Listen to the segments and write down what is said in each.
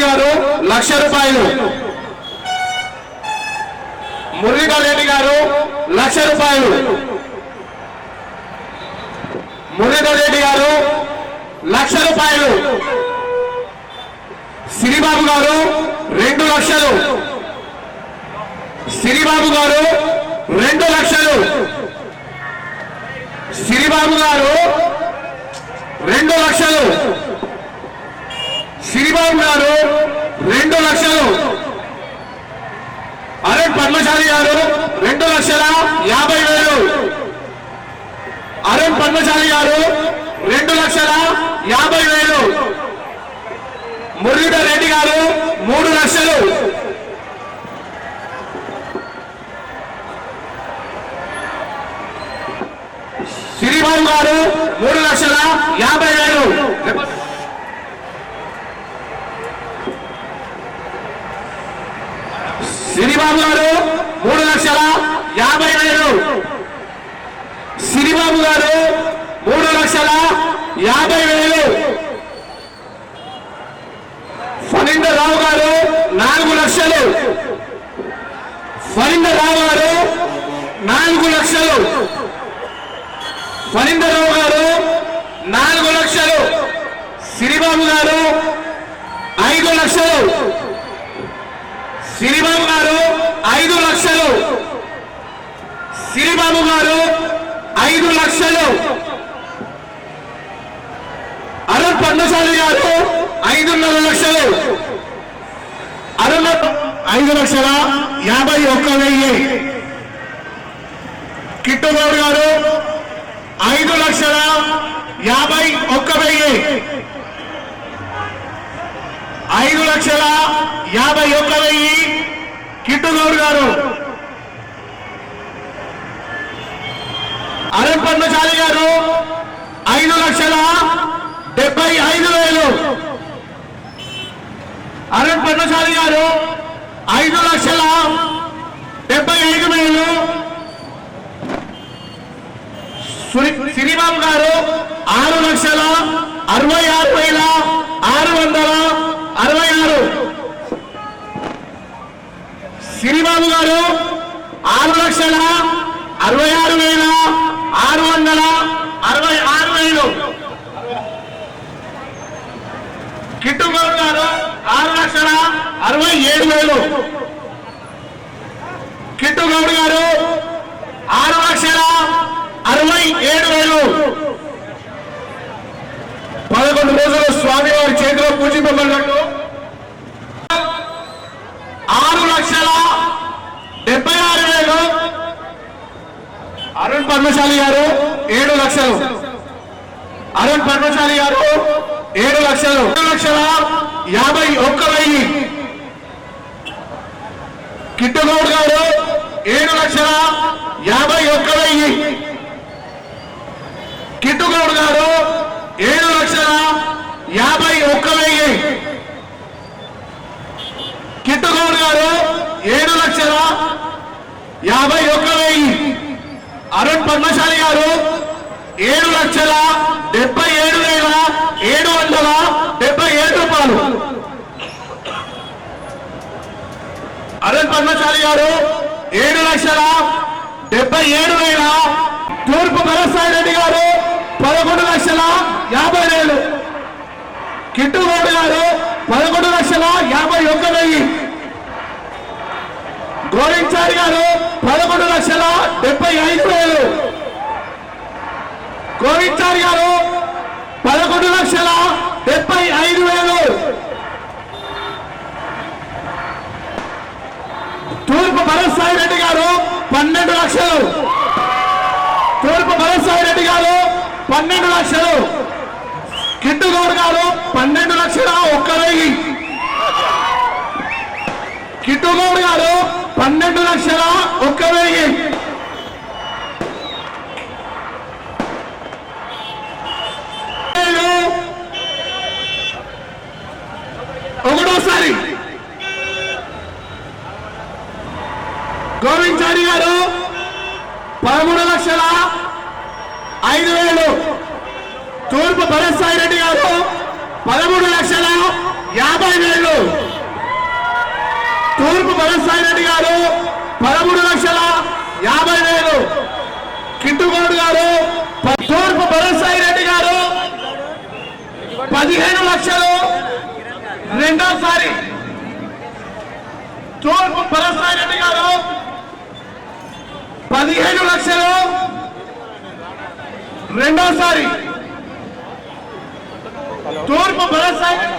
రెడ్డి గారు లక్ష రూపాయలు. మురళీధర్ రెడ్డి గారు లక్ష రూపాయలు. మురళీధర్ రెడ్డి గారు లక్ష రూపాయలు. సిరిబాబు గారు రెండు లక్షలు. సిరిబాబు గారు రెండు లక్షలు. సిరిబాబు గారు రెండు లక్షలు. సిరిబాబు గారు రెండు లక్షలు. అరుణ్ పద్మశాలి గారు రెండు లక్షల యాభై వేలు. అరుణ్ పద్మశాలి గారు రెండు లక్షల యాభై వేలు. మురళీధర్ రెడ్డి గారు మూడు లక్షలు. సిరిబాబు గారు మూడు లక్షల యాభై వేలు. సిరిబాబు గారు మూడు లక్షల యాభై వేలు. సిరిబాబు గారు మూడు లక్షల యాభై వేలు. ఫణీందర్ రావు గారు నాలుగు లక్షలు. ఫణీందర్ రావు గారు నాలుగు లక్షలు. ఫణిందరావు గారు నాలుగు లక్షలు. సిరిబాబు గారు ఐదు లక్షలు. సిరిబాబు గారు ఐదు లక్షలు. సిరిబాబు గారు ఐదు లక్షలు. అరుణ్ పద్మశాలి గారు ఐదున్నర లక్షలు. అరుణ ఐదు లక్షల యాభై ఒక్క వెయ్యి. కిట్టుగౌడ్ గారు ఐదు లక్షల యాభై ఒక్క వెయ్యి. ఐదు లక్షల యాభై ఒక్క వెయ్యి. కిట్టుగౌడ్ గారు. అరణ్ పద్మశాలి గారు ఐదు లక్షల డెబ్బై ఐదు వేలు. అరణ్ పద్మశాలి గారు ఐదు లక్షల డెబ్బై ఐదు వేలు. సిరిబాబు గారు ఆరు లక్షల అరవై ఆరు వేల ఆరు వందల చంద్రబాబు గారు ఆరు లక్షల అరవై ఆరు వేల ఆరు వందల అరవై ఆరు వేలు. కిట్టుగౌడ్ గారు ఆరు లక్షల అరవై ఏడు వేలు. కిట్టుగౌడ్ గారు ఆరు లక్షల అరవై ఏడు వేలు. పదకొండు రోజులు స్వామివారి చేతిలో పూజింపబడినట్టు ఆరు లక్షల డెబ్బై ఆరు వేలు అరుణ్ పద్మశాలి గారు ఏడు లక్షలు. అరుణ్ పద్మశాలి గారు ఏడు లక్షలు. లక్షల యాభై ఒక్క వెయ్యి. కిట్టుగౌడ్ గారు ఏడు లక్షల యాభై ఒక్క వెయ్యి. కిట్టుగౌడ్ గారు ఏడు లక్షల యాభై ఒక్క వెయ్యి. కిట్టుగౌడ్ గారు ఏడు లక్షల యాభై ఒక్క అరుణ్ పద్మశాలి గారు ఏడు లక్షల డెబ్బై ఏడు వేల ఏడు వందల డెబ్బై ఏడు రూపాయలు. అరుణ్ పద్మశాలి గారు ఏడు లక్షల డెబ్బై ఏడు వేల తూర్పు భరసాయి రెడ్డి గారు పదకొండు లక్షల యాభై వేలు కిట్టుగౌడ్ గారు పదకొండు లక్షల యాభై ఒక్క వెయ్యి. గోవించారి గారు పదకొండు లక్షల డెబ్బై ఐదు వేలు. గోవించారి గారు పదకొండు లక్షల డెబ్బై ఐదు వేలు. తూర్పు భరత్సాయి రెడ్డి గారు పన్నెండు లక్షలు. తూర్పు భరత్సాయి రెడ్డి గారు పన్నెండు లక్షలు. కిట్టుగౌడ్ గారు పన్నెండు లక్షల ఒక్క వెయ్యి కిట్టుగౌడ్ గారు పన్నెండు లక్షల ఒక్క వెయ్యి. ఒకటోసారి. గోవించారి గారు పదమూడు లక్షల ఐదు వేలు. తూర్పు భరత్ సాయి రెడ్డి గారు పదమూడు లక్షల యాభై వేలు. తూర్పు భరత్సాయి రెడ్డి గారు పదమూడు లక్షల యాభై వేలు. కిట్టుగోడు గారు తూర్పు భరత్సాయి రెడ్డి గారు పదిహేను లక్షలు. రెండోసారి తూర్పు భరత్సాయి రెడ్డి గారు పదిహేను లక్షలు. రెండోసారి తూర్పు భరత్సాయి రెడ్డి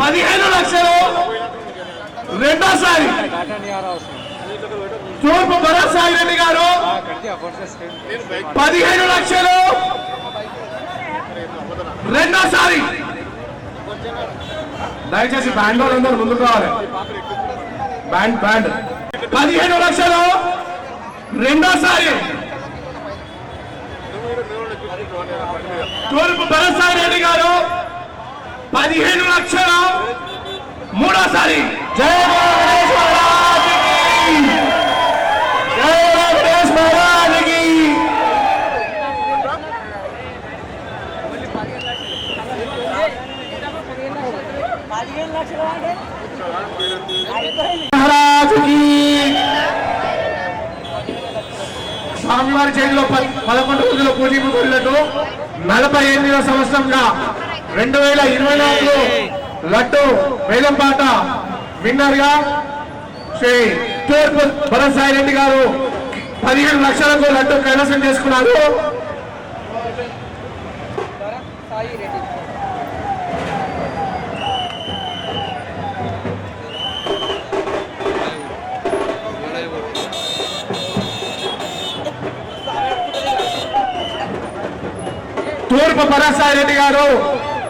పదిహేను లక్షలు. రెండోసారి. తూర్పు భరత్సాయి రెడ్డి గారు. పదిహేను లక్షలు. రెండోసారి. దయచేసి బ్యాండ్ వాళ్ళు అందరూ ముందుకు రావాలి. Band band. పదిహేను లక్షలు. రెండోసారి. తూర్పు భరత్సాయి రెడ్డి గారు. పదిహేను లక్షల మూడోసారి. జయ స్వామివారి చేతిలో పదకొండు రోజుల పూజలు కోరినట్టు నలభై ఎనిమిదవ సంవత్సరంగా రెండు వేల ఇరవై నాలుగు లడ్డు వేలంపాట విన్నర్గా శ్రీ తూర్పు భరసాయి రెడ్డి గారు పదిహేను లక్షలకు లడ్డు కైవసం చేసుకున్నారు. తూర్పు భరసాయి రెడ్డి గారు